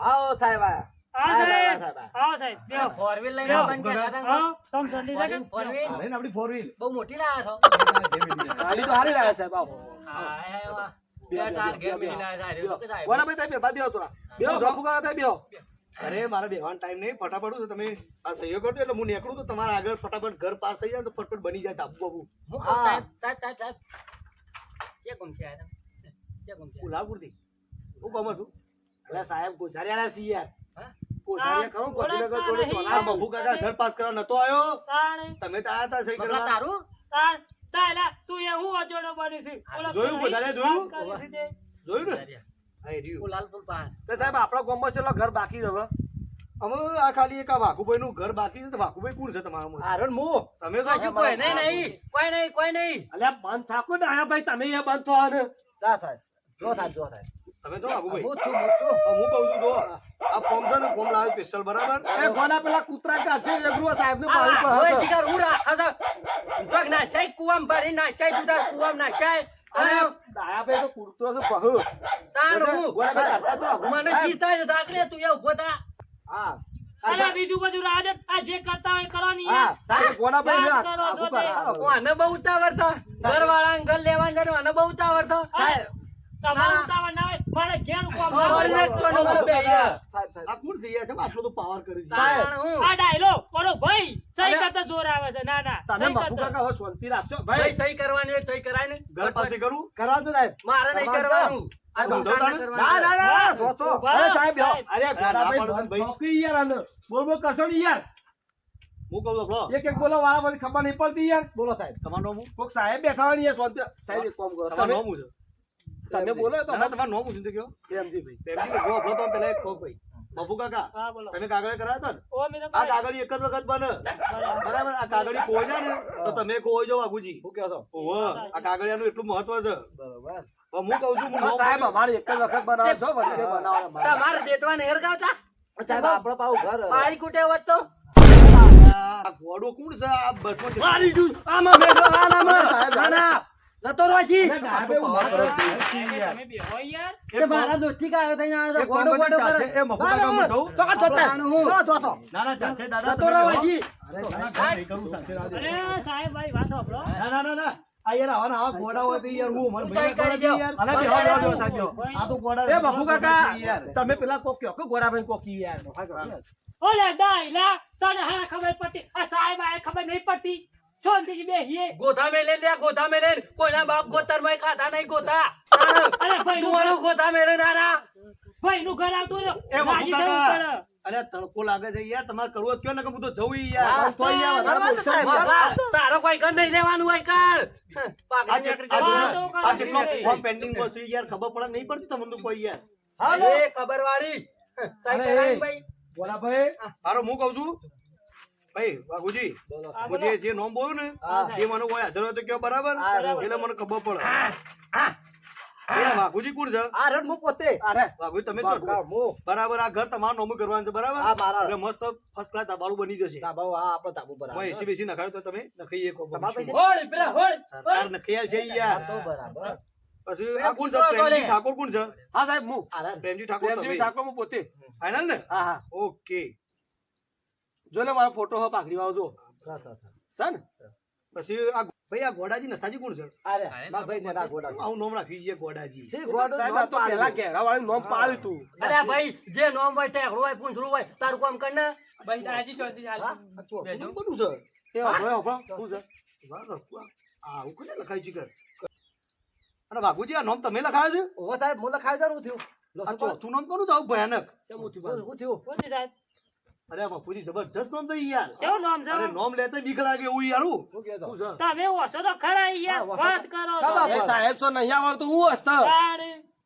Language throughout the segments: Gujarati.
આવો સાહેબ આયા. આવો સાહેબ. ફોર વ્હીલ લઈને બેહો. હતા? ફોર વ્હીલ મોટી લાયા છો. ગાડી તો હારી સાહેબ આવો. અરે મારે બેવાનો ટાઈમ નહીં ફટાફટ તમે આ સહયોગ કરજો એટલે હું નીકળું તો તમારા આગળ ફટાફટ ઘર પાસ થઈ જાય તો ફટફટ બની જાય ટાપુ બાપુ. હું થી હું. કોમ છું અરે સાહેબ ગોઝારિયાના સી યાર? ગોઝારિયા ખરું ગોધીનગર જોડે આ ચોલા કાકા ઘર પાસ કરવા નતો આવ્યો તમે તો આયા તા સહી કરવા તારું? તાર તાલા તું એ હું અજોડો બની છે? જોયું નહીં? જોયું? જોયું ને અરે, રહ્યું. હું પાન. તો સાહેબ આપણા ગામમાં છેલ્લો ઘર બાકી હવે અમે આ ખાલી એક આ વાઘુભાઈ નું ઘર બાકી છે તો વાઘુભાઈ કોણ છે તમારા આરણ મું. તમે તો કોઈ નહીં, નહીં. કોઈ નહીં, કોઈ નહીં. અલ્યા બંધ થાકો ને આયા ભાઈ તમે બંધ થવા ને જા થાય જો સાહેબ. તમે તો જ છું, હું છું. હા, કહું છું જો આ ફોર્મ છે ને ફોર્મ લાવે સ્પેશિયલ બરાબર એ ગોના પેલા કૂતરા કાઢે રેગરો સાહેબ ને પાણી પર હોય જીગર, ઉડા રાખે જગ ના નાચાય, કુવામ ભરી નાચાય, જુદા કૂવામાં નાચાય. અરે દાયા ભાઈ તો કૂતરો છે પહુ તાણ હું. ગોના ભાઈ તો મને જીતા છે, દાખલે તું એ ઊભો થા. હા. અરે બીજું બધું રાહ આ જે કરતા હોય કરો ને યાર. સાહેબ. ગોના ભાઈ ને વાત કરો છો આગળ તે. કરાવો. હું આને બહુ ઉતાવળ થા. ઘરવાળા ઘર લેવાનું છે ને બહુ ઉતાવળ થા. તમારું ઉતાવળ ના હોય. મારે ઘેર કોમ ના હોય. નાખવાનું મને બે યાર. સાહેબ, સાહેબ. આ કોણ થઈ ગયા છે આટલો તો પાવર કરી છે આ ડાયલોગ બોલો ભાઈ સહી કરતા જોર આવે છે ના ના તમે બાપુ કાકા હવે શાંતિ રાખશો ભાઈ ભાઈ સહી કરવાની હોય સહી કરાય ને ઘર પાસે કરું કરવા દો સાહેબ. મારે નહીં કરવાનું આ બંધો બંધારણ તાણે? કરવાનું. ના, ના, ના, ના, જો, જો. ઊભા રહો, અરે સાહેબ બેહો. અરે ના ગોના ભાઈ પાડો બંધ ભાઈ. ઠોકી યાર આને. બોલ બોલ કરશો નહીં યાર હું કહું છું એક એક બોલો વાળા પછી ખબર નહીં પડતી યાર બોલો સાહેબ. તમારું નામ હું? કોક સાહેબ બેઠા હોય સાહેબ એક કામ કરો તમારું તમે બોલો તો ના, ના, તમારું નામ શું કયો? પ્રેમજીભાઈ પ્રેમજી ભાઈ, ઊભો થો તો પેલા એક કહો ભાઈ. બાપુ કાકા તમે કાગળ કરાયા હતા ને? ઓ મેં તો આ. કાગળી એક જ વખત બને. બરાબર. આ કાગળી કોઈ જાય ને તો તમે કોઈ જો વાઘુજી શું કહો છો? ઓહો આ કાગળિયાનું એટલું મહત્વ છે. બરાબર. હું કહું છું સાહેબ અમારે એક જ વખત બનાવો છો. તમારે દેતવાને હેરગાવતા સાહેબ, આપણો પાછું ઘર, પાળી કૂટે હોત તો? આ ઘોડો કોણ છે? આ બસમાં મારી જુ આમાં મેલો આનામાં ના ના. જતો રોજી એ મારા દોસ્તી કાયો થઈને આવ્યો તો ગોડો ગોડો કરે એ મફુ ના, ના, કાકામાં ના. જવું? જો, જો, સાહેબ. તાણ હું. જો, જો, જો. ના, ના, ચાચે, દાદા, જતો તમે રહો બેહો. હજી ના, ઘર નહીં કરવું, ચાચે, રાહ દે. અરે સાહેબ ભાઈ વાત સાંભળો ના, ના, ના, ના. આ યાર આવા આવા ઘોડા હોય તો યાર હું અમારા તું કરી ખબર યાર. અરે બેહો, બેહો, બેહો, આ તો ઘોડા એ બાપુ કાકા તમે પેલા કોક્યો કે કોક કી યાર ઓલે ડાયલા તને હા ખબર પડતી આ સાહેબ આ ખબર નહીં પડતી શાંતિથી બેહીએ. ગોથા મેલે લે ગોથા મેલે કોઈના બાપ ગોતરમાં ખાતા નહીં ગોતા. અરે ભાઈ તું આનો ગોથા મેલે નાના. ભાઈ નું ઘર આવતો એ કાકા. પડે. અરે તડકો લાગે છે યાર તમારે કરવું કયો ને કે હું તો જવું યાર તો યાર તારો કોઈ ઘર નહીં લેવાનું હોય કર. આ જેટલો ફોર્મ pending માં યાર ખબર પડે નહીં પડતી તમને કોઈ યાર. હાલો. એ ખબર વાળી સાઈ કરાય એ. ભાઈ. હારો હું કહું છું? ભાઈ વાઘુજી હા, જે જે નોમ બોલું ને એ મને કોઈ હાજર હોય તો કયો બરાબર? એટલે મને ખબર પડે. વાઘુજી કોણ છે? આ રન હું પોતે. અરે વાઘુજી તમે તો બરાબર આ ઘર તમારું નોમું કરવાનું છે બરાબર? એટલે મસ્ત ફર્સ્ટ ક્લાસ તમારું બની જશે. ના, આ આપણો તાબુ બરાબર. એસી બેસી નખાયો તો તમે? નખાઈ શકો હોળ પેલા હોળ. સરકાર નખાઈ છે યાર. તો બરાબર. પછી આ કોણ છે? પ્રેમજી ઠાકોર કોણ છે? હા સાહેબ હું. પ્રેમજી ઠાકોર પ્રેમજી ઠાકોર હું પોતે. ફાઇનલ ને? હા હા. ઓકે જો ને મારો ફોટો હો પાઘડી વાળો જો સર, પછી આ ભાઈ આ ગોડાજી નથાજી કોણ છે? અરે, મારા ભાઈ ને ના ગોડા. આવું નામ રાખી છે ગોડાજી. શી ગોડો સાહેબ તો પહેલા ઘેરા વાળી નોમ પાડ્યું તું. અરે ભાઈ જે નોમ હોય ટેકડું હોય પૂંછડું હોય તારું કામ કર ને. ભાઈ તાજી ચોથી હાલ. બેજો. કોનું છે? એ વાપરો વાપરો શું છે. આ હું કોને લખાય છે કર અને બાબુજી આ નામ તમે લખાયો છે? ઓ સાહેબ, હું લખાઈ છે થયું. લો, આ? ચોથું નામ કોનું તો આવું ભયાનક. શું- પાડ્યું? શું થયું? સાહેબ? અરે બાપુજી જબરજસ્ત નામ છે ઈ યાર કેવું નામ છે? અરે નામ લેતા બીક લાગે એવું યાર? હું. કેતો તમે ઓછો તો ખરા યાર વાત કરો છો. સાહેબ છો નહીં આવડતું હું હસતો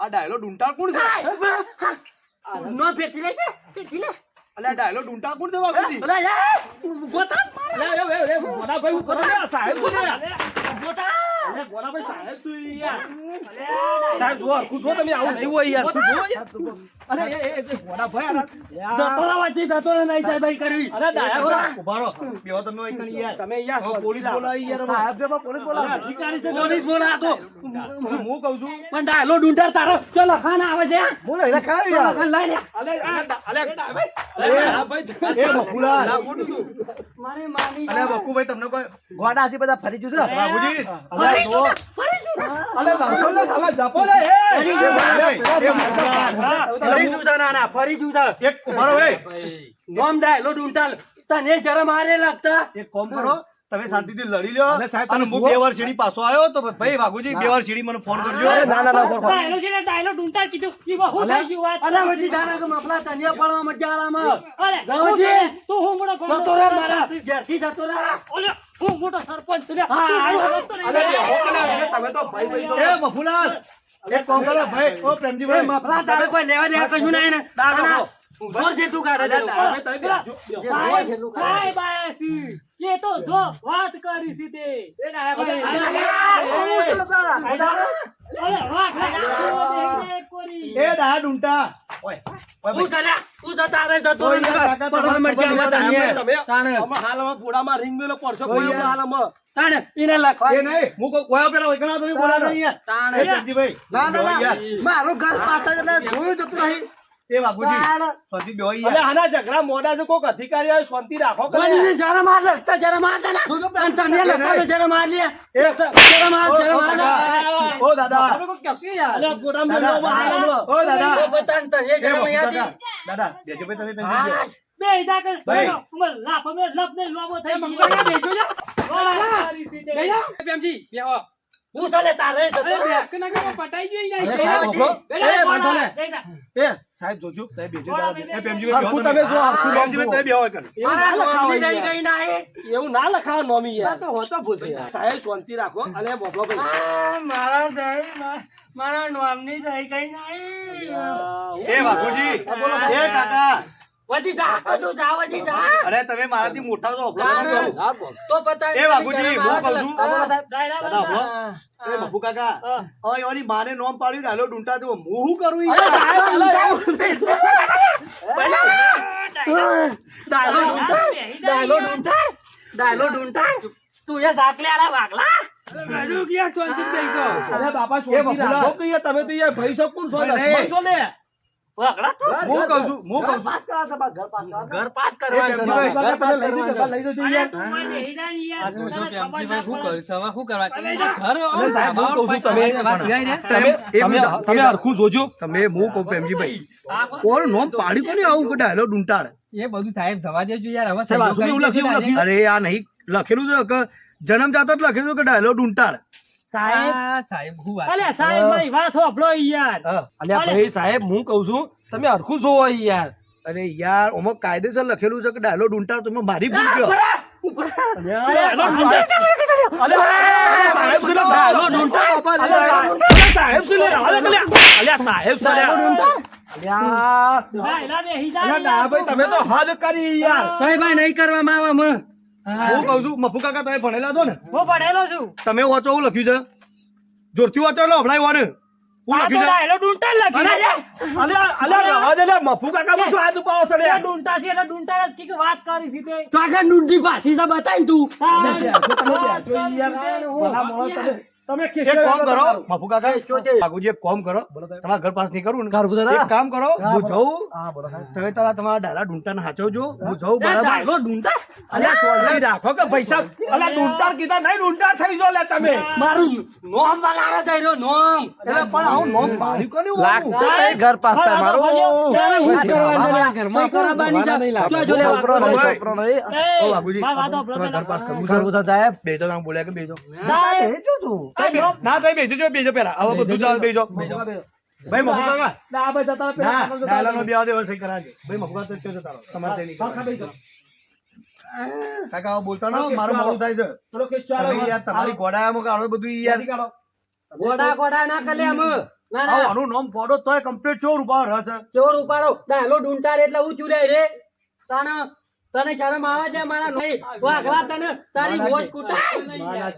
આ ડાયલો ડુંટા કોણ છે? નો ફેરતી લે છે ફેરથી લે અલે ડાયલો ડુંટા કોણ છે બાપુજી અલા યાર ગોતા મારે. લે, લે, લે, લે, ભાઈ હું કરો સાહેબ કોને? ગોતા અરે ગોડાભાઈ સાહેબ શું યાર? સાહેબ જો હરખું છો તમે આવું નહીં હોય યાર. તું જો યાર. અરે એ એ એ ગોડાભાઈ અરે. અરે ડાયા ગોડા ઊભા રહો. બેહો તમે હોય કણ યાર. તમે યાર પોલીસ બોલાવી યાર સાહેબ છે, પોલીસ બોલાવો. અધિકારી છે પોલીસ બોલા તો. હું કહું છું? પણ ડાયલો ડુંટર તારો. ચો લખાણ આવે છે બોલો, એને યાર. લખાણ લઈ લે. અલે અલે અલે ડાયાભાઈ એ બકુલાલ. મારી માની અરે બકુભાઈ તમને કોઈ ગોડાથી બધા ફરી જુદા. બાબુજી. લે. ફરી જુદા. નોમ ડાયલો ડુંટાલ. તને શરમ આરે લાગતા. એક કામ કરો તમે શાંતિથી લડી લ્યો. અરે સાહેબ, અને હું. બે વાર સીડી પાછો આવ્યો તો ભાઈ વાઘુજી બે વાર સીડી મને ફોન કરજો. ના ના ના. ડાયલો છે ને ડાયલો ડુંટાલ કીધું. ઈ બહુ થઈ ગયું વાત. અલા વડી જાના કે મફલા તનિયા પડવા મજા આલામાં અરે ગાવજી! તું હું મોટો ગોંડો જતો રે મારા. ઘેરથી જતો રે ઓલે હું મોટો સરપંચ છું કે તમે તો ભાઈ ભાઈ છો. એ બફુલાલ એ કામ કરો ભાઈ ઓ એ પ્રેમજીભાઈ મફલા તારે કોઈ લેવા દેવા કશું નહીં ને દાદા, જોર જેટલું કાઢે. સાહેબ, આયા છે. એ તો જો વાત કરી છે ભાઈ અરે વાહ. એ દા ડુંટા ઓય તું તું જતો રે કોઈ મરજા તાણે. હાલમાં ફોડામાં ring મેલો પડશો કોઈ કોઈ હાલમાં. તાણે એને લખવા. એ નહીં હું કોઈ પેલા નહીં તાણે. ના, ના. મારું ઘર પાછળ એટલે જોયું જતું નહીં. એ વાઘુજી શાંતિ બેહો અલે આના ઝઘડા મોડા છે કોક અધિકારી આવે શાંતિ રાખો કે વડીને જરા માર લખતા જરા માર દે અને તને લખવા તો જરા માર લે. જરા માર જરા માર ઓ દાદા. અલે ફોડામાં દાદા, મેલો હાલમાં. ઓ દાદા. બતાન તને જરા વખત દાદા, બેજો ભાઈ તમે હા. બે જા કર. ઉમર લાફ, અમે લપ ને લોબો થઈ ગયો. વાત કરી છે તે. હું તને તારે એ, સાહેબ જોજો. તમે બેજો એ તમે. જો, તમે. એવું ના લખાવ નોમની યાર. જઈ ગઈ ના એવું ના લખાવો નોમી યાર તો હોતો ભૂલ થઈ સાહેબ શાંતિ રાખો અને ભાઈ. મારા જઈ મારા નોમની જઈ ગઈ ના એ. એ એ કાકા. વધી જા તો તું જા વધી જા અરે તમે મારાથી મોટા છો ના, ના. તો પતા એ હું કહું. એ કાકા હવે માને નોમ પાડ્યું ડાયલો ડુંટા જો હું શું કરું ડાયલો જા ડાયલો તું એ દાખલે આલા વાગલા અરે બાપા શાંતિ. રાખો કે તમે તો યાર ભાઈ શકો કોણ છો ને? તું હું કહું છું હું ઘર કહું છું. પાસ કરાવો તમારે, ઘર પાસ કરાવો. ઘર પાસ એ કરવા તમે લઈ જજો, યાર હરખું જોજો. તમે હું કહું પ્રેમજીભાઈ કોણ નોમ પાડી કોને આવું કે ડાયલો ડુંટાડ એ બધું સાહેબ જવા દેજો યાર હવે સાહેબ, લખ્યું, અરે આ નહીં. લખેલું છે જન્મ જાત જ લખેલું કે ડાયલો ડુંટાડ સાહેબ સાહેબ હું વાત અલે સાહેબ મારી વાત હોભળો યાર અલ્યા ભાઈ સાહેબ હું કહું છું તમે હરખું જોવો યાર અરે યાર ઓમાં કાયદેસર લખેલું છે કે ડાયલો ડુંટાડ તમે મારી ભૂલ. ડાયાભાઈ તમે તો હદ કરી યાર સાહેબ નહીં કરવામાં આવે હું. કહું છું મફુ કાકા તમે ભણેલા છો ને? હું ભણેલો છું. તમે વાંચો હું લખ્યું છે? જોરથી વાંચો એટલે હમણાં વાને હું લખ્યું છે? ડૂંટા રવા દે મફુ કાકામાં શું હાથ ઉપાડો છો લે? છે એટલે ડૂંટા જ વાત કરી છે તે તો. આગળ પાછી જા બતાય તું તે. તમે- એક કામ કરો તમારું. કાકા બાગુજી એક કામ કરો તમારા ઘર પાસ નહીં કરું ને એક કામ કરો હું જઉં હા. તમે તારા તમારા ડાલા ઢૂંઢતાને હાચવજો હું જઉં બરાબર ડાયલો અલ્યા, સોનભાઈ રાખો કે પૈસા અલ્યા ડૂંટાર કીધા નહીં ડૂંટાર થઈ જો લે તમે મારું નોમ વગાડે જઈ રહ્યો નોમ એટલે પણ આવું નોમ માર્યું કોને એવું આવું? ઘર પાસ થાય મારો. હું કરવાનું ઘરમાં નહીં. કોઈ જા. જો, જો, લે, છોકરો નહીં, છોકરો નહીં. ઓ તમારે ઘર પાસ કરવું સર બધા સાહેબ. બેજો તમે બોલ્યા કે બેજો સાહેબ, એ તું. ના તમે બેજો બેજો પેલા હવે બધું ચાલ બેજો ભાઈ મફુ કાકા ડાયાભાઈ જતા પેલા ના ડાયલાનો બે આદે વર્ષે કરાજે ભાઈ મફુકા તો જતા રહો તમારે સહી નહીં. કાકા બોલતા ના મારું મોડું થાય છે. ચલો. કે યાર તમારી ગોડાયામાં કાળો બધું યાર. ગોડા ગોડા ના કલે અમે ના આવું ના આનું નામ પોડો તોય કમ્પ્લીટ ચોર ઉપાડો હશે ચોર ઉપાડો. ડાયલો ઢૂંઢતા એટલે હું ચુરાય રે. તને તને શરમ આવે છે મારા નહીં વાઘલા તને તારી મોજ કૂટાય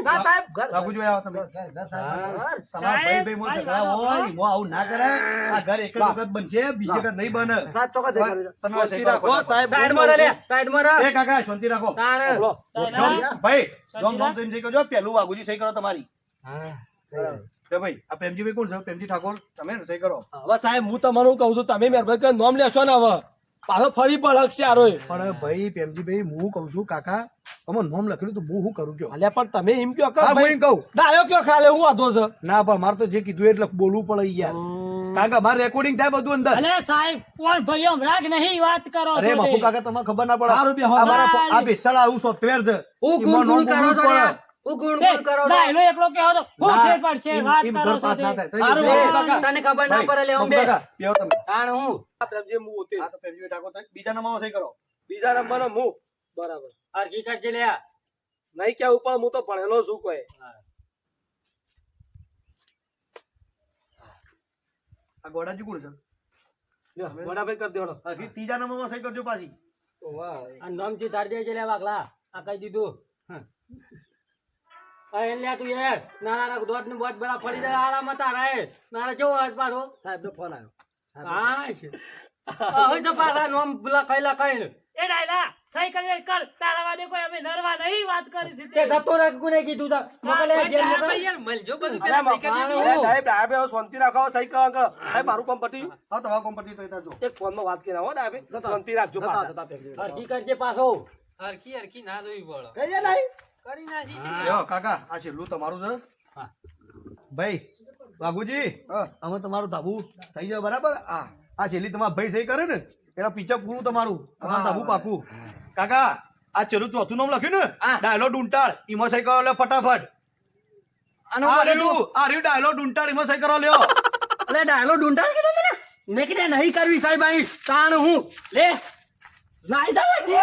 ના, કરી ઘર- બાપુજી, આવો તમે. ઘર- ઘર, સાહેબ, ઘર. તમારા ભાઈ ભાઈ મોં ઝઘડા હોય, મોં આવું ના કરાય. આ ઘર એક વખત બનશે, બીજી વખત નહીં બને. તમે સાહેબ. સાઈડમાં રહે લે, સાઈડમાં રહે. એ કાકા શાંતિ રાખો ભાઈ પેલું વાઘુજી સહી કરો તમારી એ ભાઈ આ પ્રેમજીભાઈ કોણ છે? પ્રેમજી ઠાકોર તમે ને કરો હવે સાહેબ હું તમારું કહું છું તમે મહેરબાની કરીને નોમ લેશો ને હવે. પાછો ફરી પડકશે આરોય પણ ભાઈ પ્રેમજીભાઈ હું કહું છું કાકા તમે નોમ લખેલું તો હું શું કરું કયો? અલ્યા પણ તમે એમ કયો કે હું ભાઈ એમ કહું. કયો ખાલે હું વાંધો છે. ના પણ મારે તો જે કીધું એટલે બોલવું પડે યાર. કારણ કે મારે રેકોર્ડિંગ થાય બધું અંદર. અલે સાહેબ કોણ નહીં વાત કરો અરે બાપુ કાકા તમને ખબર ના પડે. આ મારા ફો- આ બેસાડા આવું સોફ્ટવેર છે. હું ગુણ ગુણ કરો બોલવું યાર. કરો ડાયલો એકલો તો હું ફેર પડશે વાત કરો છો. તને ખબર ના પડે બે. તમે. તાણ હું? હું તો ઠાકોર. બીજા સહી કરો. બીજા નંબરનો હું બરાબર. જે લે નહીં કેવું પણ હું તો ભણેલો છું કોઈ. આ ગોડાજી કોણ છે? મોટાભાઈ કરી દેવાનો હા, ત્રીજા નામમાં સહી કરજો પાછી. આ નામથી તાર દે છે લે વાગલા આ કહી દીધું. અરે લે તું યાર નાના ના દોતનું બોટ બરા પડી જાય આરામ તારા એ નાના કેવો આજ પાછો? સાહેબનો ફોન આવ્યો. હા છે હવે તો પાછા નોમ પેલા ખાઈ લખાઈ એ ડાયલા સહી કરી કર. તારા વાદે કોઈ અમે નરવા નહીં વાત કરી છે તે. તે. રાખ કોને કીધું તા. મોકલે જેલ મોકલે અલ્યા, સાહેબ, ડાયા હવે શાંતિ રાખો સહી કરો. સાહેબ મારું કામ પટી હા તમારા ફોન તો જો. એક ફોનમાં વાત કરી હો ડાયા બે શાંતિ રાખજો પાછા. હરકી કરજે પાછો. કઈ છે. નહીં? લ્યો, કાકા આ છેલ્લું તમારું છે. ભાઈ વાઘુજી હવે તમારું ધાબુ થઈ જાય બરાબર? આ આ છેલ્લી તમારા ભાઈ સહી કરે ને એના પીછા પૂરું તમારું. તમારું ધાબુ પાકું. કાકા આ છેલ્લું ચોથું નામ લખ્યું ને. ડાયલો ડુંટાળ એમાં સહી કરો લે ફટાફટ. આ રહ્યું આ રહ્યું ડાયલો ડુંટાળ એમાં સહી કરો લ્યો. અલે ડાયલો ઢૂંઢા કીધો મને મેં કીધે નહીં કરવી સાહેબ અહીં. તાણ હું. લે દે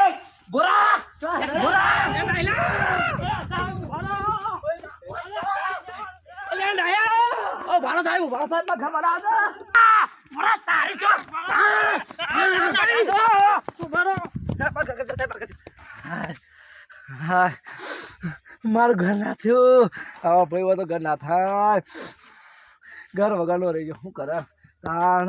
અલે ડાયા ઓ ભારો સાહેબ ભારો સાહેબ ના ઘર બના દે બોરા, તારી તો હા મારું ઘર ના થયું. હવે ભાઈ તો ઘર ના થાય. ઘર વગરનો રહી ગયો. શું કરે? તાણ.